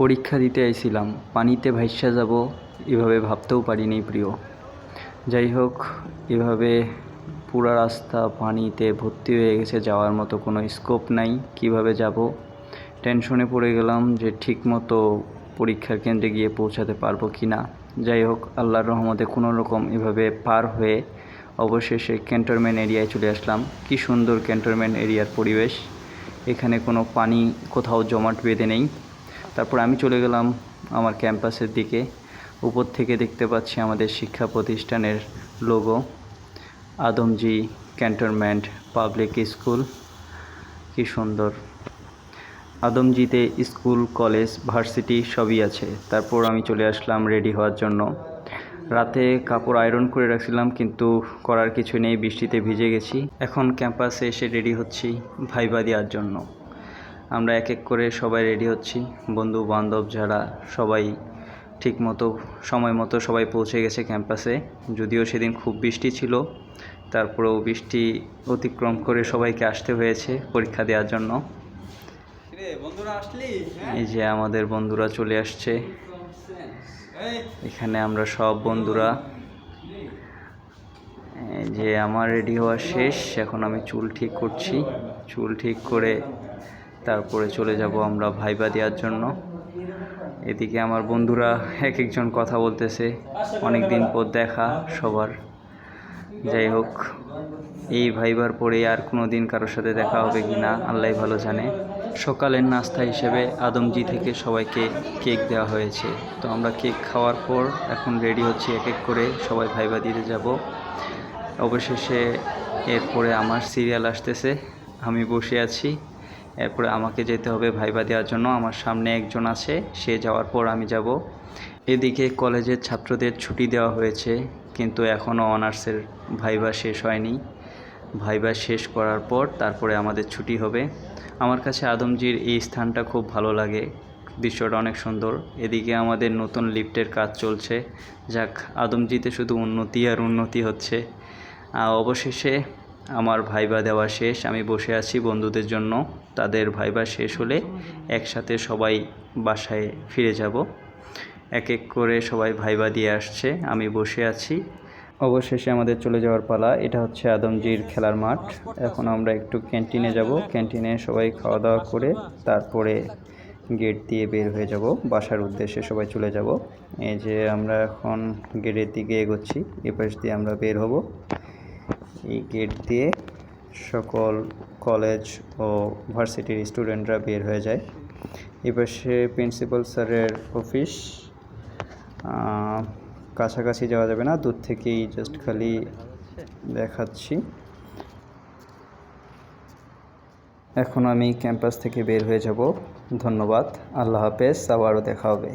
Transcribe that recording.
পরীক্ষা দিতে আইছিলাম। পানিতে ভাইসা যাব, এভাবে ভাবতেও পারিনি প্রিয়। যাই হোক, এভাবে পুরা রাস্তা পানিতে ভর্তি হয়ে গেছে, যাওয়ার মতো কোনো স্কোপ নাই, কীভাবে যাব? টেনশনে পড়ে গেলাম যে ঠিকমতো পরীক্ষার কেন্দ্রে গিয়ে পৌঁছাতে পারব কি না যাই হোক, আল্লাহর রহমতে কোনো রকম এভাবে পার হয়ে অবশেষে ক্যান্টনমেন্ট এরিয়ায় চলে আসলাম। কি সুন্দর ক্যান্টনমেন্ট এরিয়ার পরিবেশ। এখানে কোনো পানি কোথাও জমাট বেঁধে নেই। তারপর আমি চলে গেলাম আমার ক্যাম্পাসের দিকে। উপর থেকে দেখতে পাচ্ছি আমাদের শিক্ষা প্রতিষ্ঠানের logo Adamjee cantonment public school. কি সুন্দর। আদমজিতে স্কুল, কলেজ, ভার্সিটি সবই আছে। তারপর আমি চলে আসলাম রেডি হওয়ার জন্য। রাতে কাপড় আয়রন করে রাখছিলাম, কিন্তু করার কিছু নেই, বৃষ্টিতে ভিজে গেছি। এখন ক্যাম্পাসে এসে রেডি হচ্ছি ভাইবা দেওয়ার জন্য। আমরা এক এক করে সবাই রেডি হচ্ছি। বন্ধু বান্ধব যারা সবাই ঠিক মতো সময় মতো সবাই পৌঁছে গেছে ক্যাম্পাসে যদিও সেদিন খুব বৃষ্টি ছিল তারপরেও বৃষ্টি অতিক্রম করে সবাইকে আসতে হয়েছে পরীক্ষা দেওয়ার জন্য। হ্যাঁ? এই যে আমাদের বন্ধুরা চলে আসছে। এখানে আমরা সব বন্ধুরা। যে আমার রেডি হওয়া শেষ। এখন আমি চুল ঠিক করছি। চুল ঠিক করে তারপরে চলে যাব আমরা ভাইবা দেওয়ার জন্য। এদিকে আমার বন্ধুরা এক একজন কথা বলতেছে অনেক দিন পর দেখা সবার। যাই হোক, এই ভাইবার পরে আর কোনো দিন কারোর সাথে দেখা হবে কি না, আল্লাহ ভালো জানে। সকালের নাস্তা হিসেবে আদমজি থেকে সবাইকে কেক দেওয়া হয়েছে। তো আমরা কেক খাওয়ার পর এখন রেডি হচ্ছি এক এক করে, সবাই ভাইবা দিতে যাব। অবশেষে এরপরে আমার সিরিয়াল আসতেছে, আমি বসে আছি। এরপরে আমাকে যেতে হবে ভাইবা দেওয়ার জন্য। আমার সামনে একজন আছে, সে যাওয়ার পর আমি যাব। এদিকে কলেজের ছাত্রদের ছুটি দেওয়া হয়েছে, কিন্তু এখনও অনার্সের ভাইবা শেষ হয়নি। ভাইবা শেষ করার পর তারপরে আমাদের ছুটি হবে। আমার কাছে আদমজির এই স্থানটা খুব ভালো লাগে। দৃশ্যটা অনেক সুন্দর। এদিকে আমাদের নতুন লিফটের কাজ চলছে। যাক, আদমজিতে শুধু উন্নতি আর উন্নতি হচ্ছে। অবশেষে আমার ভাইবা দেওয়া শেষ, আমি বসে আছি বন্ধুদের জন্য। তাদের ভাইবা শেষ হলে একসাথে সবাই বাসায় ফিরে যাব। এক এক করে সবাই ভাইবা দিয়ে আসছে, আমি বসে আছি। অবশেষে আমাদের চলে যাওয়ার পালা, এটা হচ্ছে আদমজির খেলার মাঠ। এখন আমরা একটু ক্যান্টিনে যাব। ক্যান্টিনে সবাই খাওয়া দাওয়া করে তারপরে গেট দিয়ে বের হয়ে যাব। বাসার উদ্দেশ্যে সবাই চলে যাব। এই যে আমরা এখন গেটের দিকে এগোচ্ছি, এপাশ দিয়ে আমরা বের হব। এই গেট দিয়ে সকল কলেজ ও ভার্সিটির স্টুডেন্টরা বের হয়ে যায়। এপাশে প্রিন্সিপাল স্যারের অফিস কাছাকাছি যাওয়া যাবে না, দূর থেকেই জাস্ট খালি দেখাচ্ছি। এখন আমি ক্যাম্পাস থেকে বের হয়ে যাব। ধন্যবাদ, আল্লাহ হাফেজ, আবারও দেখা হবে।